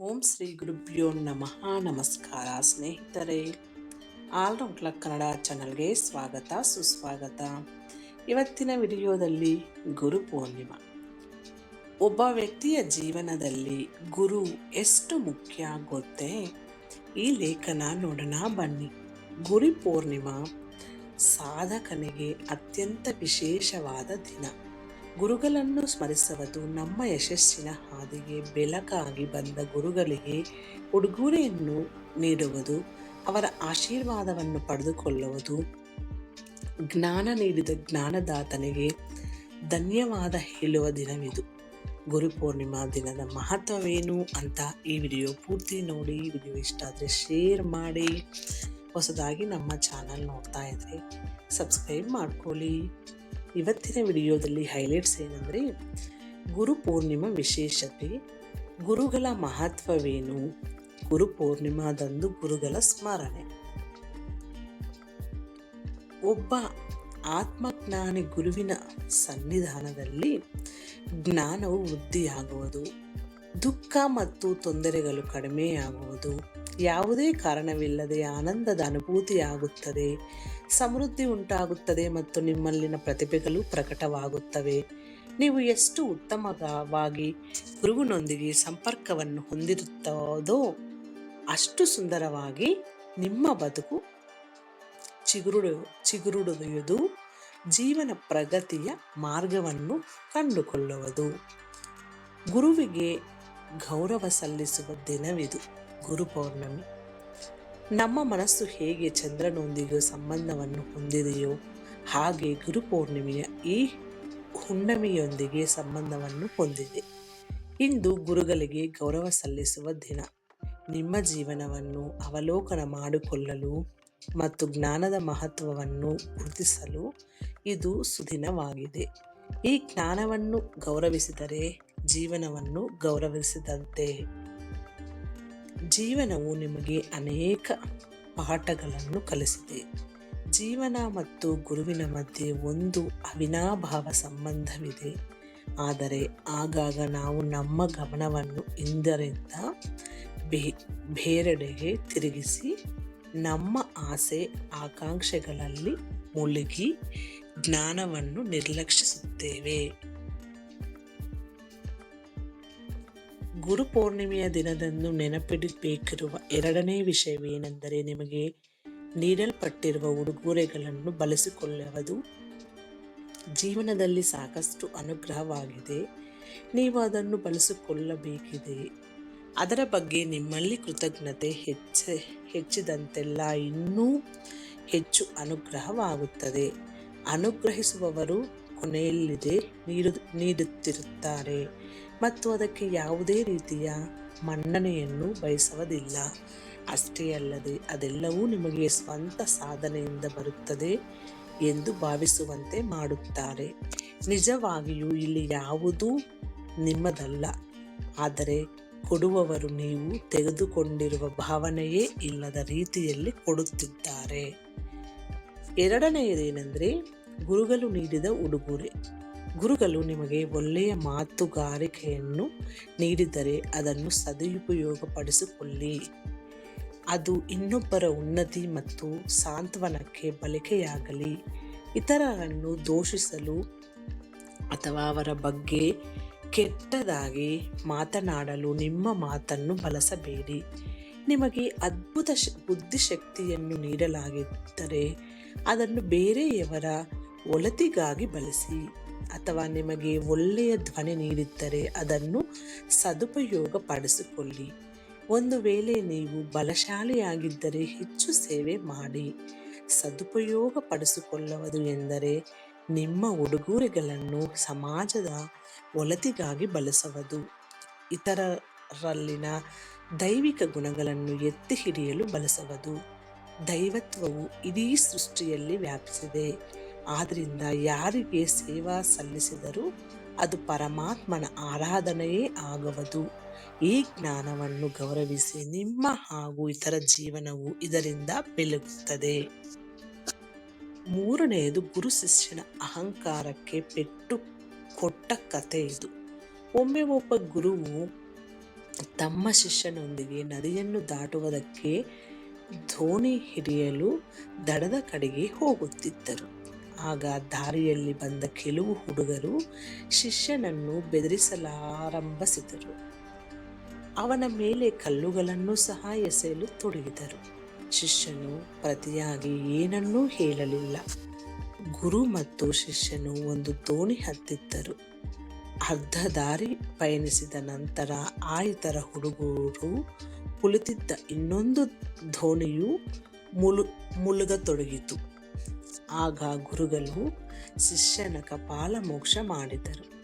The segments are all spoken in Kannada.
ಓಂ ಶ್ರೀ ಗುರುಭ್ಯೋ ನಮಃ. ನಮಸ್ಕಾರ ಸ್ನೇಹಿತರೆ. ಆಲ್ರೌಂಡ್ ಕ್ಲಕ್ ಕನ್ನಡ ಚಾನಲ್ಗೆ ಸ್ವಾಗತ, ಸುಸ್ವಾಗತ. ಇವತ್ತಿನ ವಿಡಿಯೋದಲ್ಲಿ ಗುರು ಪೂರ್ಣಿಮಾ. ಒಬ್ಬ ವ್ಯಕ್ತಿಯ ಜೀವನದಲ್ಲಿ ಗುರು ಎಷ್ಟು ಮುಖ್ಯ ಗೊತ್ತೇ? ಈ ಲೇಖನ ನೋಡೋಣ ಬನ್ನಿ. ಗುರಿ ಪೂರ್ಣಿಮಾ ಸಾಧಕನಿಗೆ ಅತ್ಯಂತ ವಿಶೇಷವಾದ ದಿನ. ಗುರುಗಳನ್ನು ಸ್ಮರಿಸುವುದು ನಮ್ಮ ಯಶಸ್ಸಿನ ಹಾದಿಗೆ ಬೆಳಕಾಗಿ ಬಂದ ಗುರುಗಳಿಗೆ ಉಡುಗೊರೆಯನ್ನು ನೀಡುವುದು, ಅವರ ಆಶೀರ್ವಾದವನ್ನು ಪಡೆದುಕೊಳ್ಳುವುದು. ಜ್ಞಾನ ನೀಡಿದ ಜ್ಞಾನದಾತನಿಗೆ ಧನ್ಯವಾದ ಹೇಳುವ ದಿನವಿದು. ಗುರು ಪೂರ್ಣಿಮಾ ದಿನದ ಮಹತ್ವವೇನು ಅಂತ ಈ ವಿಡಿಯೋ ಪೂರ್ತಿ ನೋಡಿ, ವಿಡಿಯೋ ಇಷ್ಟ ಆದರೆ ಶೇರ್ ಮಾಡಿ. ಹೊಸದಾಗಿ ನಮ್ಮ ಚಾನಲ್ ನೋಡ್ತಾ ಇದ್ರೆ ಸಬ್ಸ್ಕ್ರೈಬ್ ಮಾಡ್ಕೊಳ್ಳಿ. ಇವತ್ತಿನ ವಿಡಿಯೋದಲ್ಲಿ ಹೈಲೈಟ್ಸ್ ಏನಂದರೆ ಗುರು ಪೂರ್ಣಿಮಾ ವಿಶೇಷತೆ, ಗುರುಗಳ ಮಹತ್ವವೇನು, ಗುರು ಪೂರ್ಣಿಮಾದಂದು ಗುರುಗಳ ಸ್ಮರಣೆ. ಒಬ್ಬ ಆತ್ಮಜ್ಞಾನಿ ಗುರುವಿನ ಸನ್ನಿಧಾನದಲ್ಲಿ ಜ್ಞಾನವು ವೃದ್ಧಿಯಾಗುವುದು, ದುಃಖ ಮತ್ತು ತೊಂದರೆಗಳು ಕಡಿಮೆಯಾಗುವುದು ಯಾವುದೇ ಕಾರಣವಿಲ್ಲದೆ ಆನಂದದ ಅನುಭೂತಿಯಾಗುತ್ತದೆ. ಸಮೃದ್ಧಿ ಉಂಟಾಗುತ್ತದೆ ಮತ್ತು ನಿಮ್ಮಲ್ಲಿನ ಪ್ರತಿಭೆಗಳು ಪ್ರಕಟವಾಗುತ್ತವೆ. ನೀವು ಎಷ್ಟು ಉತ್ತಮವಾಗಿ ಗುರುವಿನೊಂದಿಗೆ ಸಂಪರ್ಕವನ್ನು ಹೊಂದಿರುತ್ತದೋ ಅಷ್ಟು ಸುಂದರವಾಗಿ ನಿಮ್ಮ ಬದುಕು ಚಿಗುರುಡು, ಚಿಗುರುಡುವುದು ಜೀವನ ಪ್ರಗತಿಯ ಮಾರ್ಗವನ್ನು ಕಂಡುಕೊಳ್ಳುವುದು. ಗುರುವಿಗೆ ಗೌರವ ಸಲ್ಲಿಸುವ ದಿನವಿದು, ಗುರು ಪೌರ್ಣಮಿ. ನಮ್ಮ ಮನಸ್ಸು ಹೇಗೆ ಚಂದ್ರನೊಂದಿಗೆ ಸಂಬಂಧವನ್ನು ಹೊಂದಿದೆಯೋ, ಹಾಗೆ ಗುರು ಪೌರ್ಣಿಮೆಯ ಈ ಹುಣ್ಣಿಮೆಯೊಂದಿಗೆ ಸಂಬಂಧವನ್ನು ಹೊಂದಿದೆ. ಇಂದು ಗುರುಗಳಿಗೆ ಗೌರವ ಸಲ್ಲಿಸುವ ದಿನ. ನಿಮ್ಮ ಜೀವನವನ್ನು ಅವಲೋಕನ ಮಾಡಿಕೊಳ್ಳಲು ಮತ್ತು ಜ್ಞಾನದ ಮಹತ್ವವನ್ನು ಗುರುತಿಸಲು ಇದು ಸುದಿನವಾಗಿದೆ. ಈ ಜ್ಞಾನವನ್ನು ಗೌರವಿಸಿದರೆ ಜೀವನವನ್ನು ಗೌರವಿಸಿದಂತೆ. ಜೀವನವು ನಿಮಗೆ ಅನೇಕ ಪಾಠಗಳನ್ನು ಕಲಿಸಿದೆ. ಜೀವನ ಮತ್ತು ಗುರುವಿನ ಮಧ್ಯೆ ಒಂದು ಅವಿನಾಭಾವ ಸಂಬಂಧವಿದೆ. ಆದರೆ ಆಗಾಗ ನಾವು ನಮ್ಮ ಗಮನವನ್ನು ಇಂದರಿಂದ ಬೇ, ಬೇರೆಡೆಗೆ ತಿರುಗಿಸಿ ನಮ್ಮ ಆಸೆ ಆಕಾಂಕ್ಷೆಗಳಲ್ಲಿ ಮುಳುಗಿ ಜ್ಞಾನವನ್ನು ನಿರ್ಲಕ್ಷಿಸುತ್ತೇವೆ. ಗುರು ಪೌರ್ಣಿಮೆಯ ದಿನದಂದು ನೆನಪಿಡಬೇಕಿರುವ ಎರಡನೇ ವಿಷಯವೇನೆಂದರೆ ನಿಮಗೆ ನೀಡಲ್ಪಟ್ಟಿರುವ ಉಡುಗೊರೆಗಳನ್ನು ಬಳಸಿಕೊಳ್ಳುವುದು. ಜೀವನದಲ್ಲಿ ಸಾಕಷ್ಟು ಅನುಗ್ರಹವಾಗಿದೆ. ನೀವು ಅದನ್ನು ಬಳಸಿಕೊಳ್ಳಬೇಕಿದೆ. ಅದರ ಬಗ್ಗೆ ನಿಮ್ಮಲ್ಲಿ ಕೃತಜ್ಞತೆ ಹೆಚ್ಚ, ಹೆಚ್ಚಿದಂತೆಲ್ಲ ಇನ್ನೂ ಹೆಚ್ಚು ಅನುಗ್ರಹವಾಗುತ್ತದೆ. ಅನುಗ್ರಹಿಸುವವರು ಕೊನೆಯಲ್ಲಿದೆ, ನೀಡು, ನೀಡುತ್ತಿರುತ್ತಾರೆ. ಮತ್ತು ಅದಕ್ಕೆ ಯಾವುದೇ ರೀತಿಯ ಮನ್ನಣೆಯನ್ನು ಬಯಸುವುದಿಲ್ಲ. ಅಷ್ಟೇ ಅಲ್ಲದೆ ಅದೆಲ್ಲವೂ ನಿಮಗೆ ಸ್ವಂತ ಸಾಧನೆಯಿಂದ ಬರುತ್ತದೆ ಎಂದು ಭಾವಿಸುವಂತೆ ಮಾಡುತ್ತಾರೆ. ನಿಜವಾಗಿಯೂ ಇಲ್ಲಿ ಯಾವುದೂ ನಿಮ್ಮದಲ್ಲ. ಆದರೆ ಕೊಡುವವರು ನೀವು ತೆಗೆದುಕೊಂಡಿರುವ ಭಾವನೆಯೇ ಇಲ್ಲದ ರೀತಿಯಲ್ಲಿ ಕೊಡುತ್ತಿದ್ದಾರೆ. ಎರಡನೆಯದೇನೆಂದರೆ ಗುರುಗಳು ನೀಡಿದ ಉಡುಗೊರೆ. ಗುರುಗಳು ನಿಮಗೆ ಒಳ್ಳೆಯ ಮಾತುಗಾರಿಕೆಯನ್ನು ನೀಡಿದರೆ ಅದನ್ನು ಸದುಪಯೋಗಪಡಿಸಿಕೊಳ್ಳಿ. ಅದು ಇನ್ನೊಬ್ಬರ ಉನ್ನತಿ ಮತ್ತು ಸಾಂತ್ವನಕ್ಕೆ ಬಳಕೆಯಾಗಲಿ. ಇತರರನ್ನು ದೋಷಿಸಲು ಅಥವಾ ಅವರ ಬಗ್ಗೆ ಕೆಟ್ಟದಾಗಿ ಮಾತನಾಡಲು ನಿಮ್ಮ ಮಾತನ್ನು ಬಳಸಬೇಡಿ. ನಿಮಗೆ ಅದ್ಭುತ ಬುದ್ಧಿಶಕ್ತಿಯನ್ನು ನೀಡಲಾಗಿದ್ದರೆ ಅದನ್ನು ಬೇರೆಯವರ ಒಲತಿಗಾಗಿ ಬಳಸಿ. ಅಥವಾ ನಿಮಗೆ ಒಳ್ಳೆಯ ಧ್ವನಿ ನೀಡಿದ್ದರೆ ಅದನ್ನು ಸದುಪಯೋಗ ಪಡಿಸಿಕೊಳ್ಳಿ ಒಂದು ವೇಳೆ ನೀವು ಬಲಶಾಲಿಯಾಗಿದ್ದರೆ ಹೆಚ್ಚು ಸೇವೆ ಮಾಡಿ. ಸದುಪಯೋಗ ಪಡಿಸಿಕೊಳ್ಳುವುದು ಎಂದರೆ ನಿಮ್ಮ ಉಡುಗೊರೆಗಳನ್ನು ಸಮಾಜದ ಒಲತಿಗಾಗಿ ಬಳಸುವುದು. ಇತರರಲ್ಲಿನ ದೈವಿಕ ಗುಣಗಳನ್ನು ಎತ್ತಿ ಹಿಡಿಯಲು ಬಳಸುವುದು. ದೈವತ್ವವು ಇಡೀ ಸೃಷ್ಟಿಯಲ್ಲಿ ವ್ಯಾಪಿಸಿದೆ. ಆದ್ದರಿಂದ ಯಾರಿಗೆ ಸೇವಾ ಸಲ್ಲಿಸಿದರೂ ಅದು ಪರಮಾತ್ಮನ ಆರಾಧನೆಯೇ ಆಗುವುದು. ಈ ಜ್ಞಾನವನ್ನು ಗೌರವಿಸಿ ನಿಮ್ಮ ಹಾಗೂ ಇತರ ಜೀವನವು ಇದರಿಂದ ಬೆಳಗುತ್ತದೆ. ಮೂರನೆಯದು, ಗುರು ಶಿಷ್ಯನ ಅಹಂಕಾರಕ್ಕೆ ಪೆಟ್ಟು ಕೊಟ್ಟ ಕಥೆ ಇದು. ಒಮ್ಮೆ ಒಬ್ಬ ಗುರುವು ತಮ್ಮ ಶಿಷ್ಯನೊಂದಿಗೆ ನದಿಯನ್ನು ದಾಟುವುದಕ್ಕೆ ಧೋನಿ ಹಿಡಿಯಲು ದಡದ ಕಡೆಗೆ ಹೋಗುತ್ತಿದ್ದರು. ಆಗ ದಾರಿಯಲ್ಲಿ ಬಂದ ಕೆಲವು ಹುಡುಗರು ಶಿಷ್ಯನನ್ನು ಬೆದರಿಸಲಾರಂಭಿಸಿದರು. ಅವನ ಮೇಲೆ ಕಲ್ಲುಗಳನ್ನು ಸಹ ಎಸೆಯಲು ತೊಡಗಿದರು. ಶಿಷ್ಯನು ಪ್ರತಿಯಾಗಿ ಏನನ್ನೂ ಹೇಳಲಿಲ್ಲ. ಗುರು ಮತ್ತು ಶಿಷ್ಯನು ಒಂದು ದೋಣಿ ಹತ್ತಿದ್ದರು. ಅರ್ಧ ದಾರಿ ಪಯಣಿಸಿದ ನಂತರ ಆಯಿತರ ಹುಡುಗರು ಕುಳಿತಿದ್ದ ಇನ್ನೊಂದು ದೋಣಿಯು ಮುಲು ಮುಳುಗತೊಡಗಿತು. ಆಗ ಗುರುಗಳು ಶಿಷ್ಯನ ಕಪಾಲ ಮೋಕ್ಷ ಮಾಡಿದರು.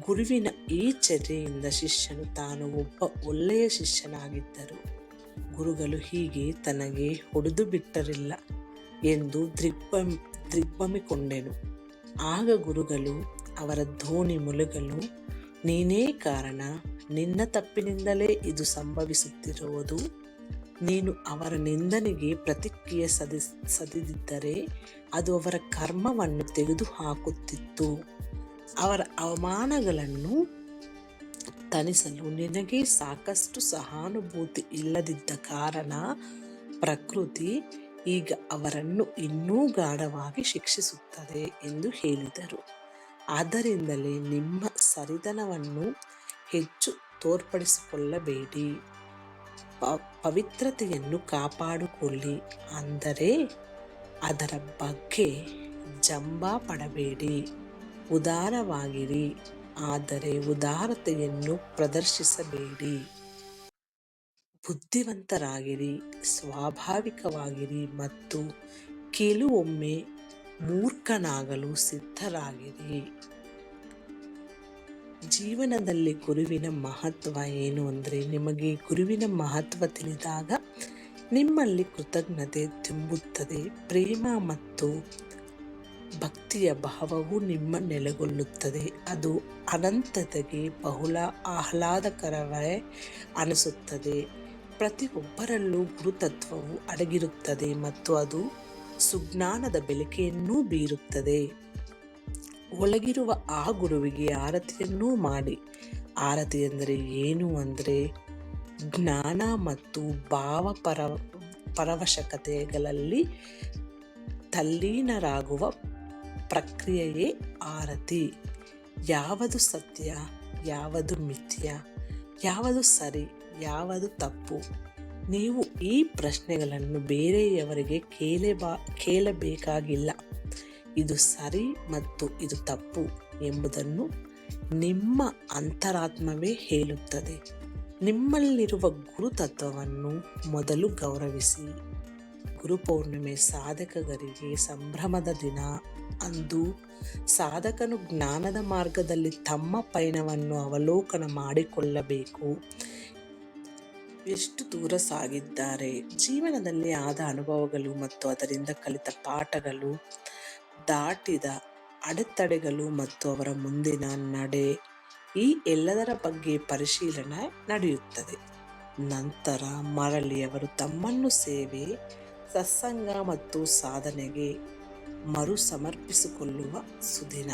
ಗುರುವಿನ ಈ ಚರ್ಯೆಯಿಂದ ಶಿಷ್ಯನು ತಾನು ಒಬ್ಬ ಒಳ್ಳೆಯ ಶಿಷ್ಯನಾಗಿದ್ದರು. ಗುರುಗಳು ಹೀಗೆ ತನಗೆ ಹೊಡೆದು ಬಿಟ್ಟರಿಲ್ಲ ಎಂದು ದಿಗ್ಬಂ ದಿಗ್ಭ್ರಮೆಕೊಂಡೆನು. ಆಗ ಗುರುಗಳು ಅವರ ಧೋಣಿ ಮುಳುಗಲು, ನೀನೇ ಕಾರಣ, ನಿನ್ನ ತಪ್ಪಿನಿಂದಲೇ ಇದು ಸಂಭವಿಸುತ್ತಿರುವುದು? ನೀನು ಅವರ ನಿಂದನೆಗೆ ಪ್ರತಿಕ್ರಿಯೆ ಸದಿ ಸದಿದ್ದರೆ ಅದು ಅವರ ಕರ್ಮವನ್ನು ತೆಗೆದುಹಾಕುತ್ತಿತ್ತು. ಅವರ ಅವಮಾನಗಳನ್ನು ತನಿಸಲು ನಿನಗೆ ಸಾಕಷ್ಟು ಸಹಾನುಭೂತಿ ಇಲ್ಲದಿದ್ದ ಕಾರಣ ಪ್ರಕೃತಿ ಈಗ ಅವರನ್ನು ಇನ್ನೂ ಗಾಢವಾಗಿ ಶಿಕ್ಷಿಸುತ್ತದೆ ಎಂದು ಹೇಳಿದರು. ಆದ್ದರಿಂದಲೇ ನಿಮ್ಮ ಸರಿತನವನ್ನು ಹೆಚ್ಚು ತೋರ್ಪಡಿಸಿಕೊಳ್ಳಬೇಡಿ. ಪವಿತ್ರತೆಯನ್ನು ಕಾಪಾಡಿಕೊಳ್ಳಿ ಅಂದರೆ ಅದರ ಬಗ್ಗೆ ಜಂಬ ಪಡಬೇಡಿ, ಉದಾರವಾಗಿರಿ, ಆದರೆ ಉದಾರತೆಯನ್ನು ಪ್ರದರ್ಶಿಸಬೇಡಿ. ಬುದ್ಧಿವಂತರಾಗಿರಿ, ಸ್ವಾಭಾವಿಕವಾಗಿರಿ ಮತ್ತು ಕೆಲವೊಮ್ಮೆ ಮೂರ್ಖನಾಗಲು ಸಿದ್ಧರಾಗಿರಿ. ಜೀವನದಲ್ಲಿ ಗುರುವಿನ ಮಹತ್ವ ಏನು ಅಂದರೆ ನಿಮಗೆ ಗುರುವಿನ ಮಹತ್ವ ತಿಳಿದಾಗ ನಿಮ್ಮಲ್ಲಿ ಕೃತಜ್ಞತೆ ತುಂಬುತ್ತದೆ. ಪ್ರೇಮ ಮತ್ತು ಭಕ್ತಿಯ ಭಾವವು ನಿಮ್ಮ ನೆಲೆಗೊಳ್ಳುತ್ತದೆ. ಅದು ಅನಂತತೆಗೆ ಬಹುಳ ಆಹ್ಲಾದಕರವೇ ಅನಿಸುತ್ತದೆ. ಪ್ರತಿಯೊಬ್ಬರಲ್ಲೂ ಗುರುತತ್ವವು ಅಡಗಿರುತ್ತದೆ ಮತ್ತು ಅದು ಸುಜ್ಞಾನದ ಬೆಳಕೆಯನ್ನೂ ಬೀರುತ್ತದೆ. ಒಳಗಿರುವ ಆ ಗುರುವಿಗೆ ಆರತಿಯನ್ನೂ ಮಾಡಿ. ಆರತಿ ಎಂದರೆ ಏನು ಅಂದರೆ ಜ್ಞಾನ ಮತ್ತು ಭಾವ ಪರ, ಪರವಶಕತೆಗಳಲ್ಲಿ ತಲ್ಲೀನರಾಗುವ ಪ್ರಕ್ರಿಯೆಯೇ ಆರತಿ. ಯಾವುದು ಸತ್ಯ, ಯಾವುದು ಮಿಥ್ಯ, ಯಾವುದು ಸರಿ, ಯಾವುದು ತಪ್ಪು? ನೀವು ಈ ಪ್ರಶ್ನೆಗಳನ್ನು ಬೇರೆಯವರಿಗೆ ಕೇಳಬಾ ಕೇಳಬೇಕಾಗಿಲ್ಲ. ಇದು ಸರಿ ಮತ್ತು ಇದು ತಪ್ಪು ಎಂಬುದನ್ನು ನಿಮ್ಮ ಅಂತರಾತ್ಮವೇ ಹೇಳುತ್ತದೆ. ನಿಮ್ಮಲ್ಲಿರುವ ಗುರುತತ್ವವನ್ನು ಮೊದಲು ಗೌರವಿಸಿ. ಗುರುಪೌರ್ಣಿಮೆ ಸಾಧಕರಿಗೆ ಸಂಭ್ರಮದ ದಿನ ಅಂದು ಸಾಧಕನು ಜ್ಞಾನದ ಮಾರ್ಗದಲ್ಲಿ ತಮ್ಮ ಪಯಣವನ್ನು ಅವಲೋಕನ ಮಾಡಿಕೊಳ್ಳಬೇಕು. ಎಷ್ಟು ದೂರ ಸಾಗಿದ್ದಾರೆ. ಜೀವನದಲ್ಲಿ ಆದ ಅನುಭವಗಳು ಮತ್ತು ಅದರಿಂದ ಕಲಿತ ಪಾಠಗಳು ದಾಟಿದ ಅಡೆತಡೆಗಳು ಮತ್ತು ಅವರ ಮುಂದಿನ ನಡೆ ಈ ಎಲ್ಲದರ ಬಗ್ಗೆ ಪರಿಶೀಲನೆ ನಡೆಯುತ್ತದೆ. ನಂತರ ಮರಳಿ ಅವರು ತಮ್ಮನ್ನು ಸೇವೆ, ಸತ್ಸಂಗ ಮತ್ತು ಸಾಧನೆಗೆ ಮರು ಸಮರ್ಪಿಸಿಕೊಳ್ಳುವ ಸುದಿನ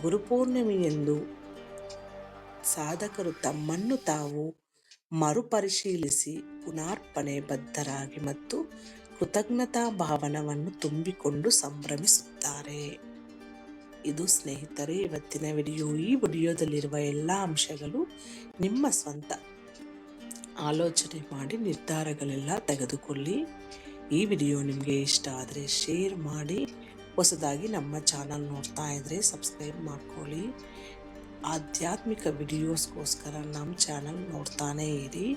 ಗುರುಪೂರ್ಣಿಮೆಯೆಂದು ಸಾಧಕರು ತಮ್ಮನ್ನು ತಾವು ಮರುಪರಿಶೀಲಿಸಿ ಪುನಾರ್ಪಣೆ ಬದ್ಧರಾಗಿ ಮತ್ತು ಕೃತಜ್ಞತಾ ಭಾವನವನ್ನು ತುಂಬಿಕೊಂಡು ಸಂಭ್ರಮಿಸುತ್ತಾರೆ. ಇದು ಸ್ನೇಹಿತರೆ, ಇವತ್ತಿನ ವಿಡಿಯೋ, ಈ ವಿಡಿಯೋದಲ್ಲಿರುವ ಎಲ್ಲ ಅಂಶಗಳು ನಿಮ್ಮ ಸ್ವಂತ. ಆಲೋಚನೆ ಮಾಡಿ, ನಿರ್ಧಾರಗಳೆಲ್ಲ ತೆಗೆದುಕೊಳ್ಳಿ. ಈ ವಿಡಿಯೋ ನಿಮಗೆ ಇಷ್ಟ ಆದರೆ ಶೇರ್ ಮಾಡಿ. ಹೊಸದಾಗಿ ನಮ್ಮ ಚಾನಲ್ ನೋಡ್ತಾ ಇದ್ದರೆ ಸಬ್ಸ್ಕ್ರೈಬ್ ಮಾಡ್ಕೊಳ್ಳಿ. ಆಧ್ಯಾತ್ಮಿಕ ವಿಡಿಯೋಸ್ಗೋಸ್ಕರ ನಮ್ಮ ಚಾನಲ್ ನೋಡ್ತಾನೇ ಇರಿ.